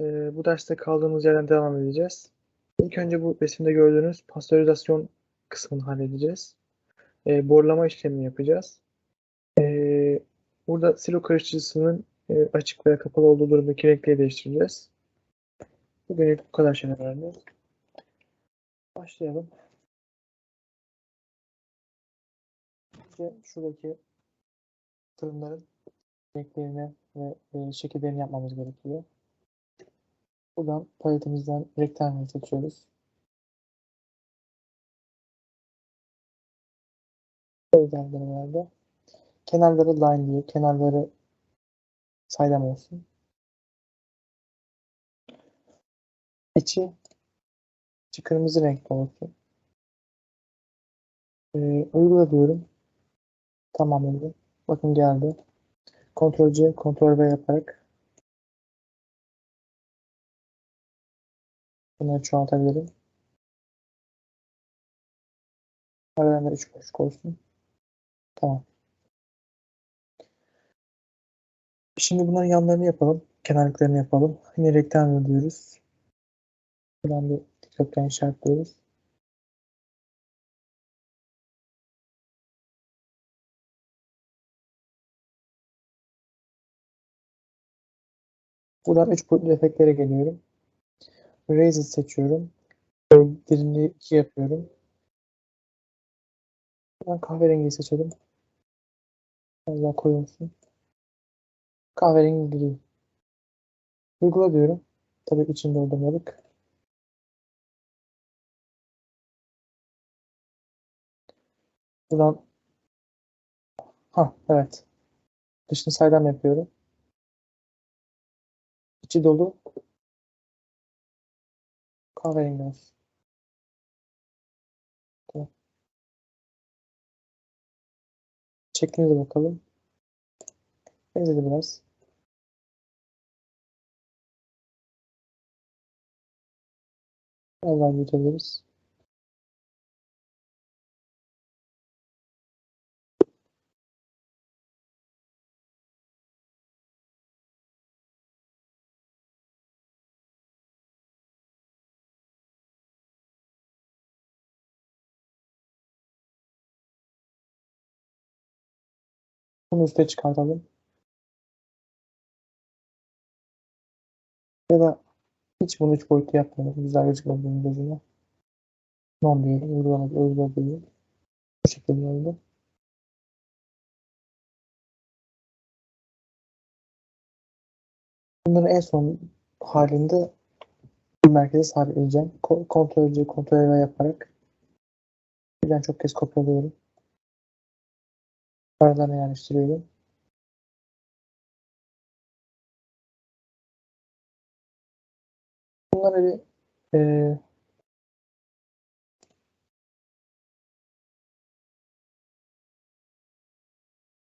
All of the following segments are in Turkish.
Ee, bu derste kaldığımız yerden devam edeceğiz. İlk önce bu resimde gördüğünüz pastörizasyon kısmını halledeceğiz. Ee, borlama işlemini yapacağız. Ee, burada silo karıştırıcısının e, açık veya kapalı olduğu durumdaki renkleri değiştireceğiz. Bugünlük bu kadar şeyler öğreneceğiz. Başlayalım. Önce şuradaki fırınların renklerini ve e, şekillerini yapmamız gerekiyor. Buradan paletimizden rectangle seçiyoruz. Rectangle'lerde kenarları line diye, kenarları saydam olsun. İçi, içi kırmızı renkli olsun. Ee, uygula diyorum. Tamamladım. Bakın geldi. Ctrl C, Ctrl V yaparak bunları çoğaltabilirim. Aralarında 3 boşluk olsun. Tamam. Şimdi bunların yanlarını yapalım. Kenarlıklarını yapalım. Yine rectangle diyoruz. Buradan bir dikdörtgen işaretliyoruz. Buradan 3 boyutlu efektlere geliyorum. Raised seçiyorum. Derinliği 2 yapıyorum. Buradan kahverengi seçelim. Biraz daha koyu olsun. Kahverengi gri. Uygula diyorum. Tabii içini doldurmadık. Buradan ha evet. Dışını saydam yapıyorum. İçi dolu. Şekline de bakalım. Benzedi biraz. Biraz daha üste çıkartalım. Ya da hiç bunu üç boyutlu yapmayalım. Güzel gözükmedi benim gözüme. Non diyelim. Uygulamadı. Uygula diyelim. Bu şekilde oldu. Bunların en son halinde merkeze sabitleyeceğim. Ctrl C, Ctrl V yaparak birden çok kez kopyalıyorum. Aralarına yerleştiriyorum. Bunları bir e,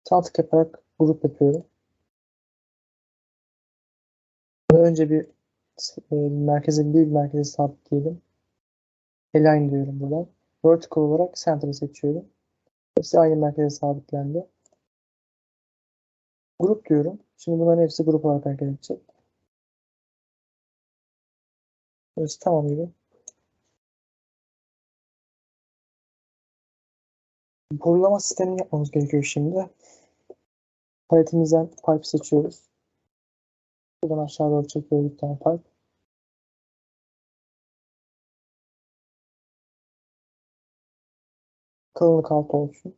sağ tık yaparak grup yapıyorum. Önce bir e, merkeze bir merkeze sabitleyelim. Align diyorum buradan. Vertical olarak Center'ı seçiyorum. Hepsi aynı merkeze sabitlendi. Grup diyorum. Şimdi bunların hepsi grup olarak hareket edecek. Burası tamam gibi. Borulama sistemini yapmamız gerekiyor şimdi. Paletimizden pipe seçiyoruz. Buradan aşağı doğru çekiyoruz bir tane pipe. Kalınlık altı olsun.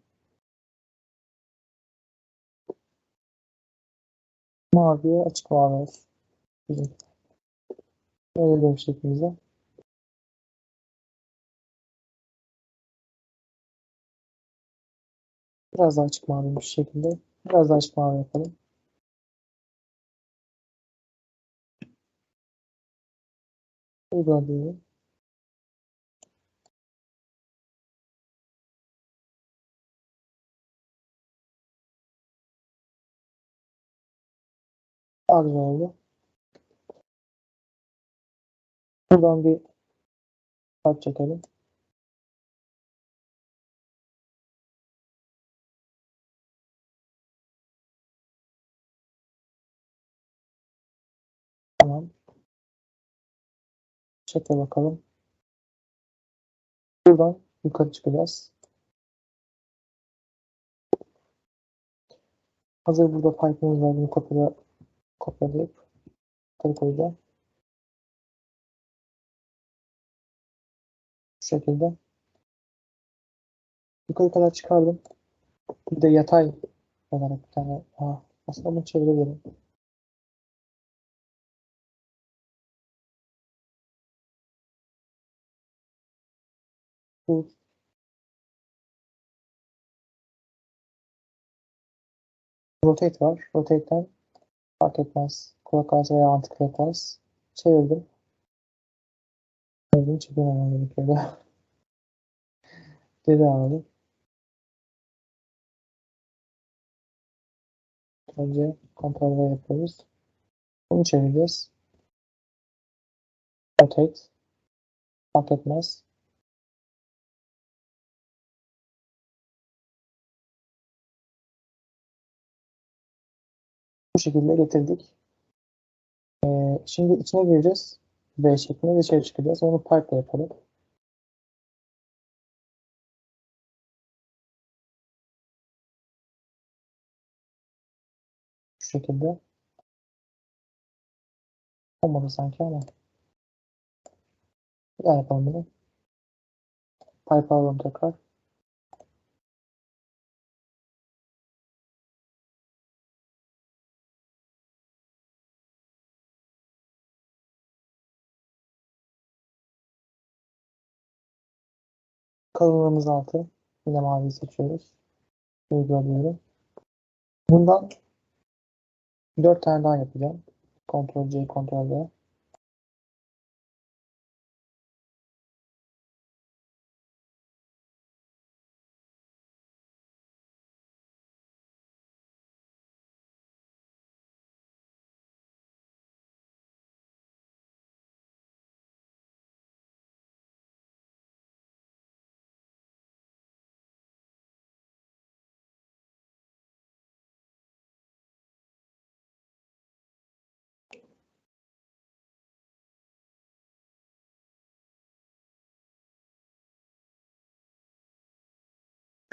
Maviye açık mavi olsun. Bizim. Öyle bir şekilde. Biraz daha açık mavi bir şekilde. Biraz daha açık mavi yapalım. Uygula diyorum. Güzel oldu. Buradan bir kart çekelim. Tamam. Çekle bakalım. Buradan yukarı çıkacağız. Hazır burada pipe'ımız var. Bunu kopyala, kopyalayıp yukarı koyacağım. Bu şekilde. Yukarı kadar çıkardım. Bir de yatay olarak bir tane daha. Aslında bunu çevirebilirim. Rotate var. Rotate'den fark etmez. Clockwise veya anti-clockwise. Çevirdim. Çevirdim. Çekememem gerekiyordu. Geri alalım. Önce kontrol yapıyoruz. Bunu çevireceğiz. Rotate. Fark etmez. Bu şekilde getirdik. Ee, şimdi içine gireceğiz. V şeklinde dışarı çıkacağız. Onu pipe yapalım. Şu şekilde. Olmadı sanki ama. Bir daha yapalım bunu. Pipe alalım tekrar. Kalınlığımız 6. Yine mavi seçiyoruz. Uyguluyorum. Bundan 4 tane daha yapacağım. Ctrl C, Ctrl V.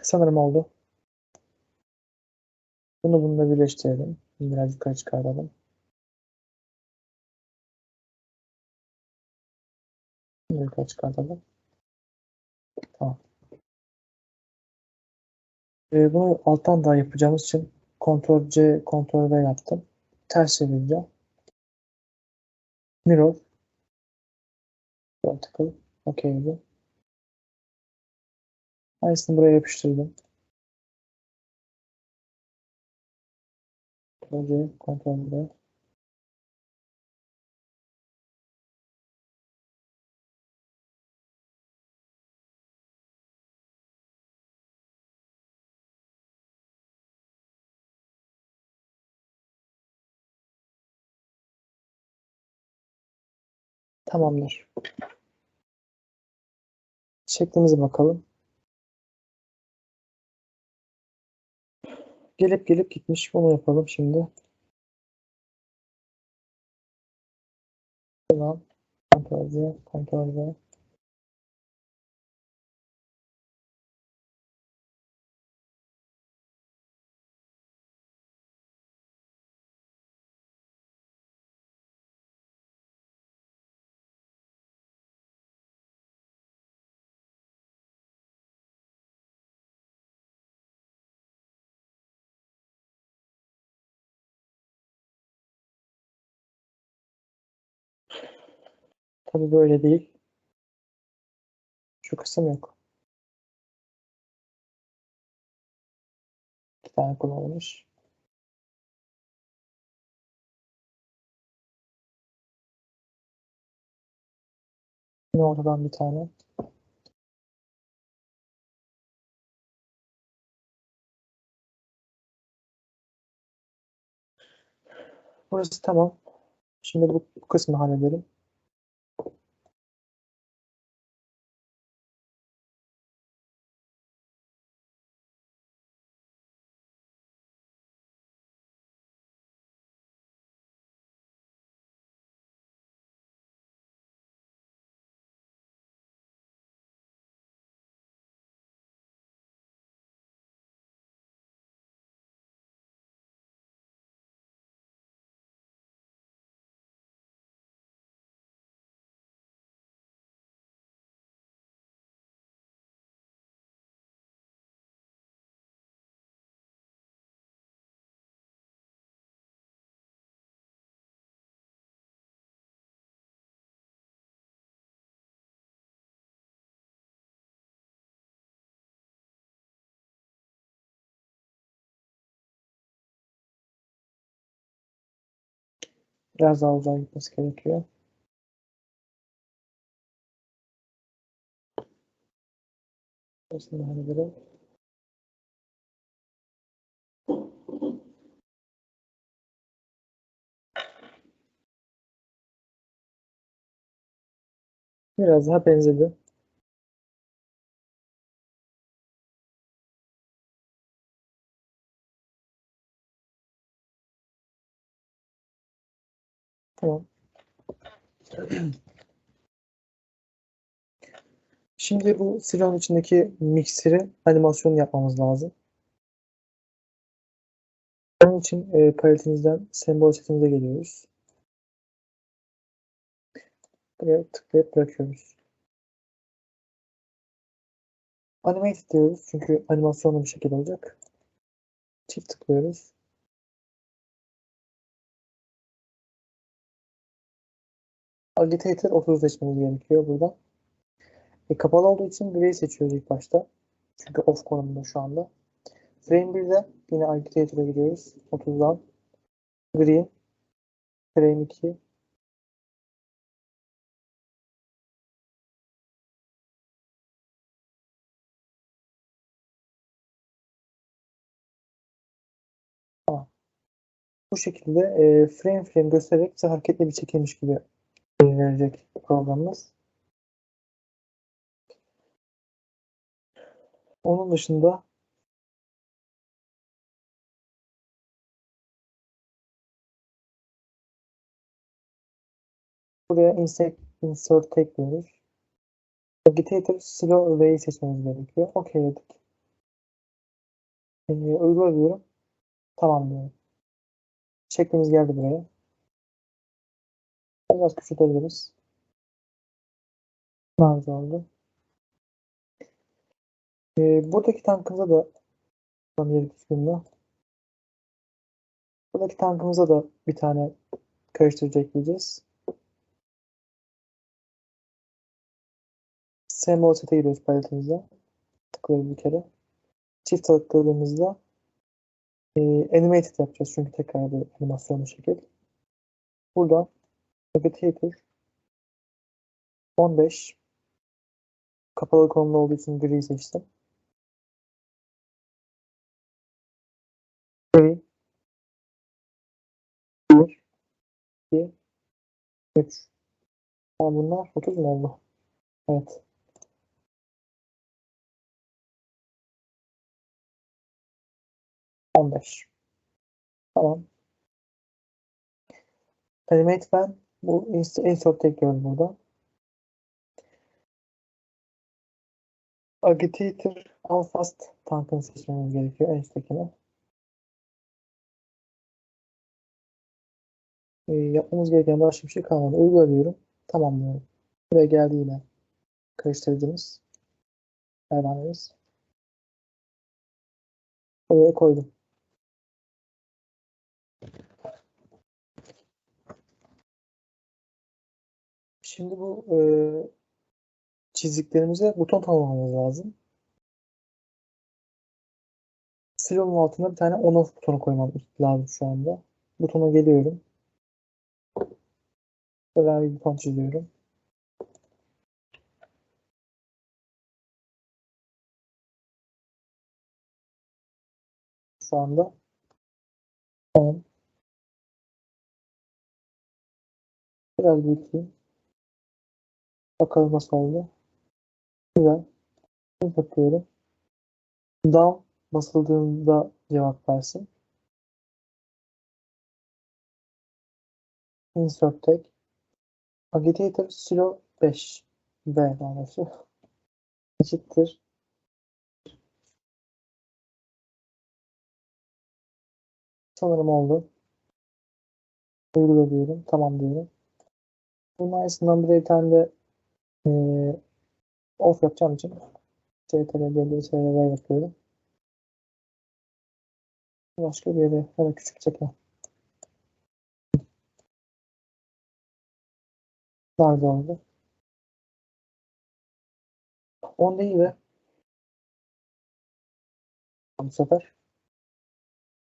Sanırım oldu. Bunu bununla birleştirelim. Biraz yukarı çıkaralım. Bunu yukarı çıkartalım. Tamam. Ee, bunu alttan daha yapacağımız için Ctrl C, Ctrl V yaptım. Ters çevireceğim. Mirror. Vertical. OK'ydi. Aynısını buraya yapıştırdım. C, Ctrl V. Tamamdır. Şeklimize bakalım. Gelip gelip gitmiş. Bunu yapalım şimdi. Tamam. Ctrl C, Ctrl V. Tabii böyle değil. Şu kısım yok. İki tane kullanılmış. Yine ortadan bir tane. Burası tamam. Şimdi bu kısmı halledelim. Biraz daha uzağa gitmesi gerekiyor. Burasını da halledelim. Biraz daha benzedi. Tamam. Şimdi bu silahın içindeki mikseri animasyon yapmamız lazım. Onun için e, paletimizden sembol setimize geliyoruz. Buraya tıklayıp bırakıyoruz. Animate diyoruz çünkü animasyonlu bir şekilde olacak. Çift tıklıyoruz. Agitator 30 seçmemiz gerekiyor burada. E, kapalı olduğu için Gray seçiyoruz ilk başta. Çünkü off konumunda şu anda. Frame 1'de yine Agitator'a gidiyoruz. 30'dan. Green. Frame 2. Tamam. Bu şekilde e, frame frame göstererek bize hareketli bir çekilmiş gibi verecek programımız. Onun dışında buraya insert, insert tag diyoruz. Agitator slow away seçmemiz gerekiyor. OK dedik. E, uygula. Tamam diyorum. Şeklimiz geldi buraya. Biraz küçültebiliriz. Güzel oldu. Ee, buradaki tankımıza da tam yeri düzgünlüğü. Buradaki tankımıza da bir tane karıştırıcı ekleyeceğiz. Sembol sete giriyoruz paletimizde. Tıklıyoruz bir kere. Çift tıkladığımızda e, animated yapacağız çünkü tekrar bir animasyonlu şekil. Burada Agitator 15 kapalı konumda olduğu için gri seçtim. Gri 1 2 3 Tamam bunlar 30 mu oldu? Evet. On beş. Tamam. Animate ben bu insert tekliyoruz burada. Agitator Alfast tankını seçmemiz gerekiyor en üsttekine. Ee, yapmamız gereken başka bir şey kalmadı. Uygula diyorum. Tamam diyorum. Buraya geldi yine karıştırıcımız. Pervanemiz. Oraya koydum. Şimdi bu e, çizdiklerimize buton tanımlamamız lazım. Silonun altına bir tane on off butonu koymam lazım şu anda. Butona geliyorum. Böyle bir buton çiziyorum. Şu anda. Tamam. Biraz büyüteyim. Bakalım nasıl oldu. Güzel. Şimdi bakıyorum. Down basıldığında cevap versin. Insert tag. Agitator silo 5. B doğrusu. Eşittir. Sanırım oldu. Uygula diyorum. Tamam diyorum. Bunun aynısından bir tane e, off yapacağım için CTRL belli şeyler yapıyorum. Başka bir yere da küçük. Daha güzel oldu. 10 değil de bu sefer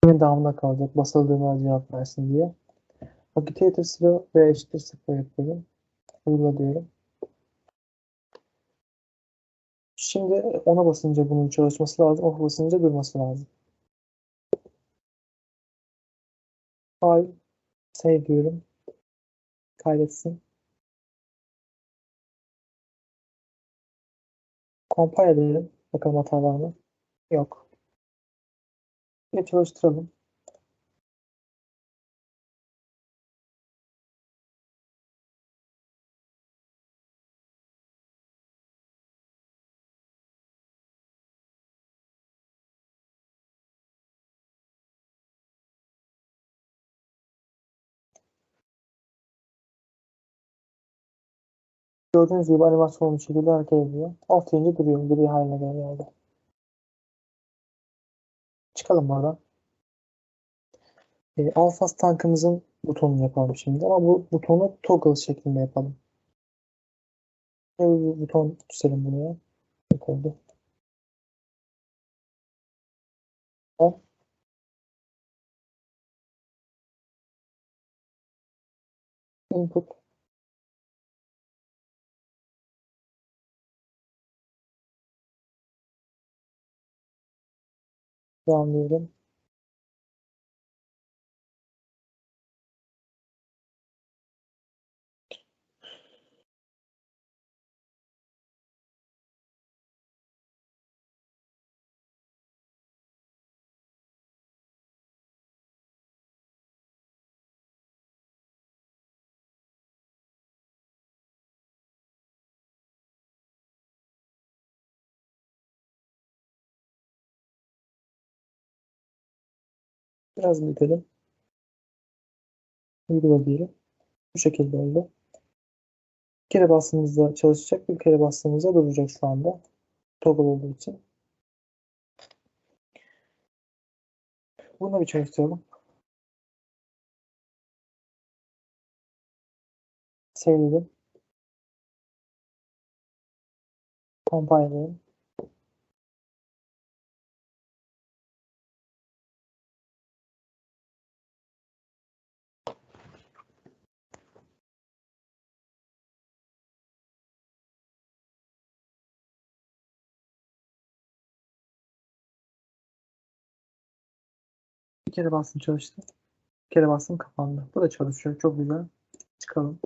yine devamında kalacak basıldığına cevap versin diye. Agitator slow ve eşittir sıfır yapıyorum. Uygula diyorum. Şimdi ona basınca bunun çalışması lazım. Off basınca durması lazım. File save diyorum. Kaydetsin. Compile edelim. Bakalım hata var mı? Yok. Bir çalıştıralım. Gördüğünüz gibi animasyon bir şekilde hareket ediyor. Alt deyince duruyor. Gri haline geldi. Çıkalım buradan. E, Alphas tankımızın butonunu yapalım şimdi. Ama bu butonu toggle şeklinde yapalım. E, bu buton düzelim buraya. Yok oldu. Input. Devam diyelim. Biraz büyütelim. Uygula diyelim. Bu şekilde oldu. Bir kere bastığımızda çalışacak, bir kere bastığımızda duracak şu anda. Toggle olduğu için. Bunu bir çalıştıralım. Sevdim. Compile kere bastım çalıştı. Bir kere bastım kapandı. Bu da çalışıyor. Çok güzel. Çıkalım.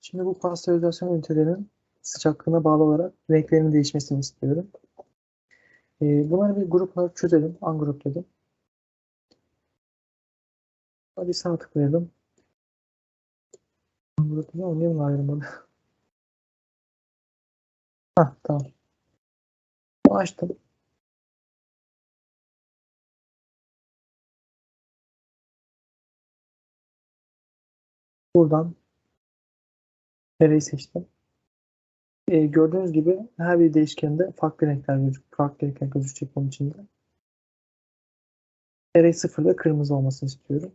Şimdi bu pastörizasyon ünitelerinin sıcaklığına bağlı olarak renklerinin değişmesini istiyorum. Ee, bunları bir grup olarak çözelim. Ungroup dedim. Hadi sağ tıklayalım. Ungroup ama niye bunu ayrılmadı? Hah tamam. Açtım. Buradan Nereyi seçtim. Ee, gördüğünüz gibi her bir değişkende farklı renkler gözük farklı renkler gözükecek bunun içinde. Array 0 ve kırmızı olmasını istiyorum.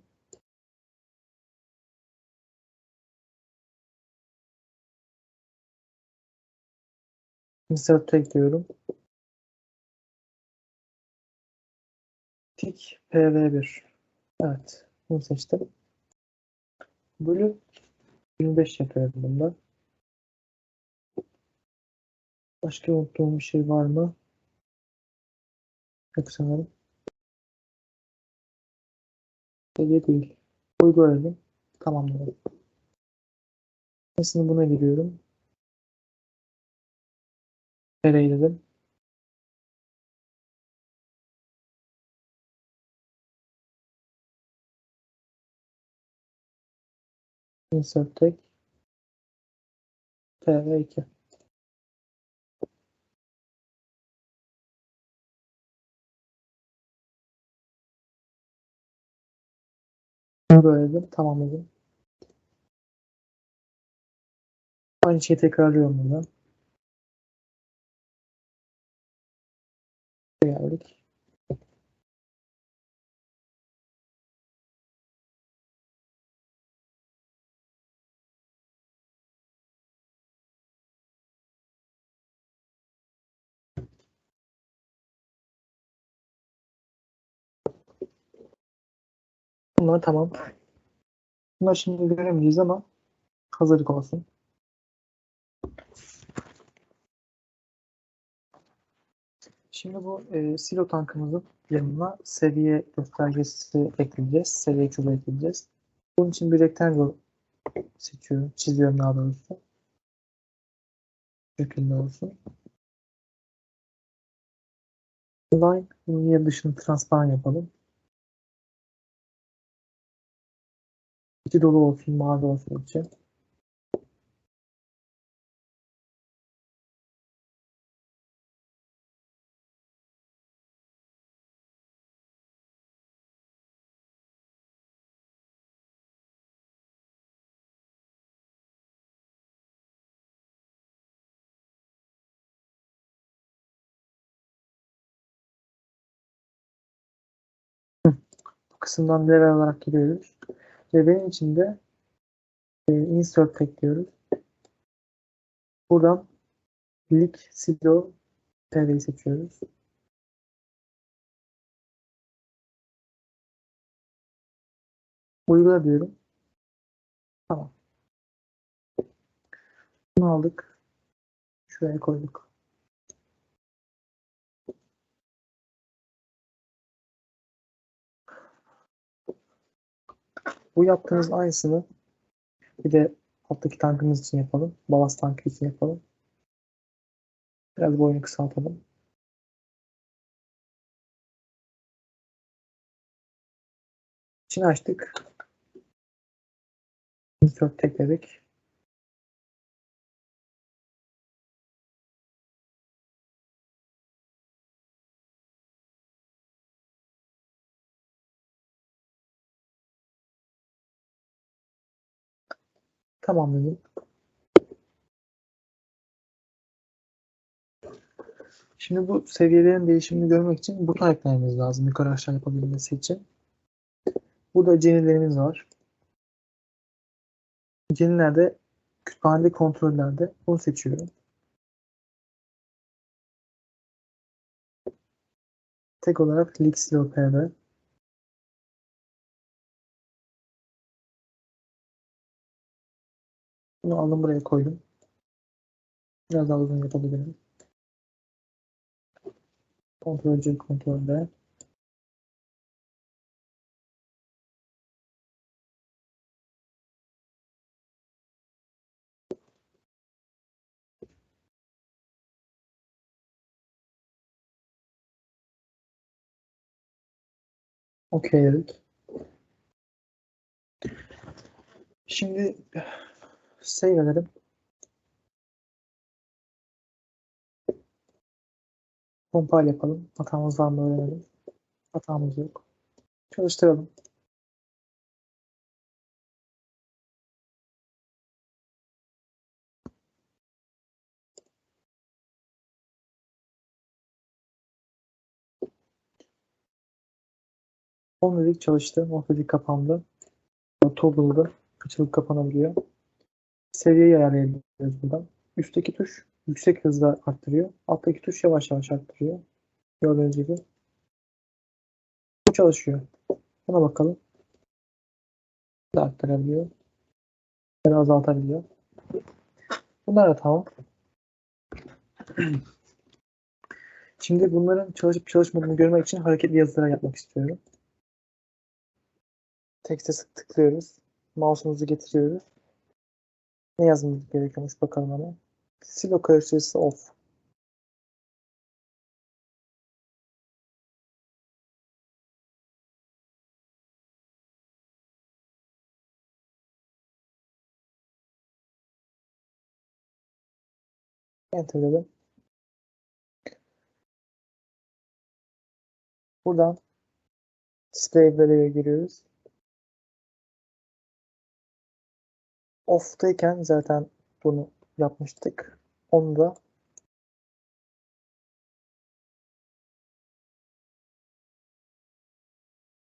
Insert tag diyorum. Tik PV1. Evet. Bunu seçtim. Bölü 25 yapıyorum bunda. Başka unuttuğum bir şey var mı? Yok sanırım. Ege değil. Uygulayalım. Tamamlayalım. Mesela buna giriyorum. Array dedim. Insert tag. TV2. Böyledir. Tamamladım. Aynı şeyi tekrarlıyorum burada. geldik. Bunlar tamam. Bunlar şimdi göremeyeceğiz ama hazırlık olsun. Şimdi bu e, silo tankımızın yanına seviye göstergesi ekleyeceğiz. Seviye çubuğu ekleyeceğiz. Bunun için bir rectangle seçiyorum. Çiziyorum daha doğrusu. Bu şekilde olsun. Line yer dışını transparan yapalım. İçi dolu olsun, mavi olsun içi. Kısımdan level olarak giriyoruz. Level'in içinde e, insert ekliyoruz. Buradan lik silo PV'yi seçiyoruz. Uygula diyorum. Tamam. Bunu aldık. Şuraya koyduk. Bu yaptığımız aynısını bir de alttaki tankımız için yapalım. Balast tankı için yapalım. Biraz boyunu kısaltalım. İçini açtık. Insert tekledik. Tamamladım. Şimdi bu seviyelerin değişimini görmek için buton eklememiz lazım yukarı aşağı yapabilmesi için. Burada cenilerimiz var. Cenilerde kütüphanede kontrollerde bunu seçiyorum. Tek olarak Lixilo Bunu aldım buraya koydum. Biraz daha uzun yapabilirim. Kontrol C kontrol D. Okey. Şimdi save edelim. Compile yapalım. Hatamız var mı öğrenelim. Hatamız yok. Çalıştıralım. On dedik çalıştı. On dedik kapandı. Toggle'da açılıp kapanabiliyor. Seviyeyi ayarlayabiliyoruz buradan. Üstteki tuş yüksek hızla arttırıyor. Alttaki tuş yavaş yavaş arttırıyor. Gördüğünüz gibi. Bu çalışıyor. Buna bakalım. Da arttırabiliyor. Da azaltabiliyor. Bunlar da tamam. Şimdi bunların çalışıp çalışmadığını görmek için hareketli yazılara yapmak istiyorum. Tekste tıklıyoruz. Mouse'umuzu getiriyoruz. Ne yazmamız gerekiyormuş bakalım ama. Silo karşısı off. Enter dedim. Buradan display value'ye giriyoruz. Off'tayken zaten bunu yapmıştık. Onu da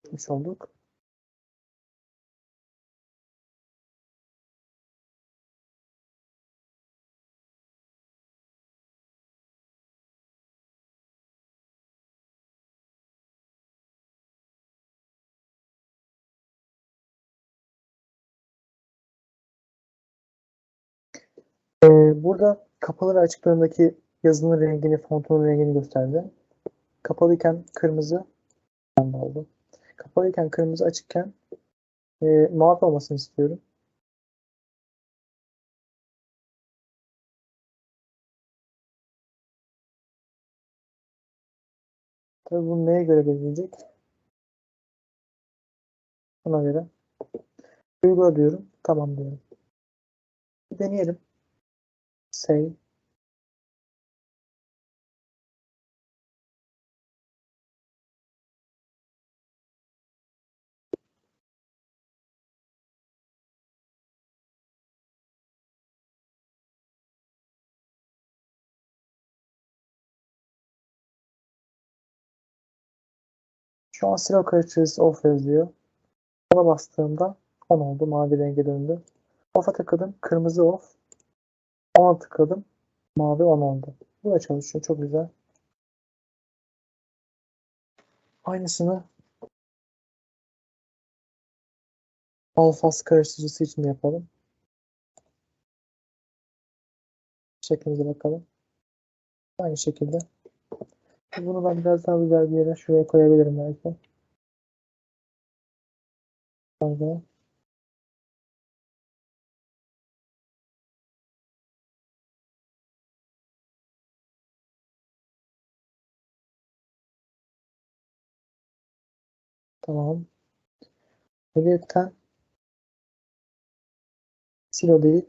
yapmış olduk. Burada kapalı ve açık bölümdeki yazının rengini, fontunun rengini gösterdi. Kapalıyken kırmızı oldu. Kapalıyken kırmızı, açıkken e, mavi olmasını istiyorum. Tabii bunu neye göre belirleyecek? Ona göre. Uygula diyorum. Tamam diyorum. Deneyelim. Save. Şu an Zero Characters Off yazıyor. Ona bastığımda 10 oldu. Mavi renge döndü. Off'a tıkladım. Kırmızı off. Ona tıkladım. Mavi 10 oldu. Bu da çalışıyor. Çok güzel. Aynısını alfas karıştırıcısı için yapalım. Şeklimize bakalım. Aynı şekilde. Bunu ben biraz daha güzel bir yere şuraya koyabilirim belki. Şöyle. Tamam. Hediyetten silo değil.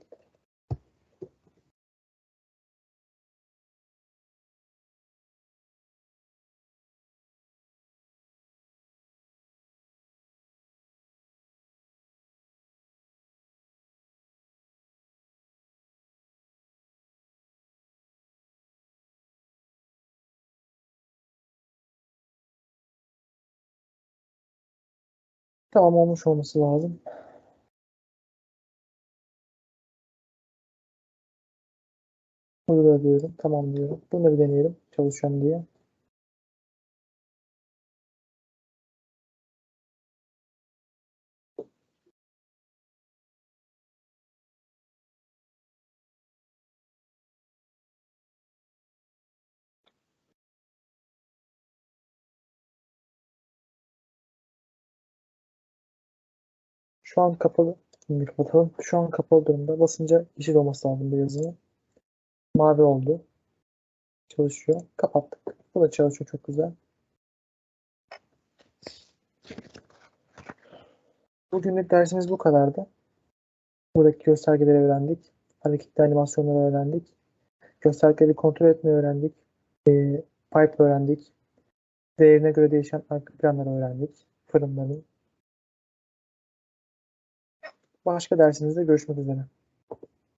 Tamam olmuş olması lazım. Uygula diyorum. Tamam diyorum. Bunu bir deneyelim. Çalışıyor mu diye. Şu an kapalı. Kapatalım. Şu an kapalı durumda. Basınca yeşil olması lazım bu yazının. Mavi oldu. Çalışıyor. Kapattık. Bu da çalışıyor çok güzel. Bugünlük dersimiz bu kadardı. Buradaki göstergeleri öğrendik. Hareketli animasyonları öğrendik. Göstergeleri kontrol etmeyi öğrendik. E, pipe öğrendik. Değerine göre değişen arka planları öğrendik. Fırınları. Başka dersimizde görüşmek üzere.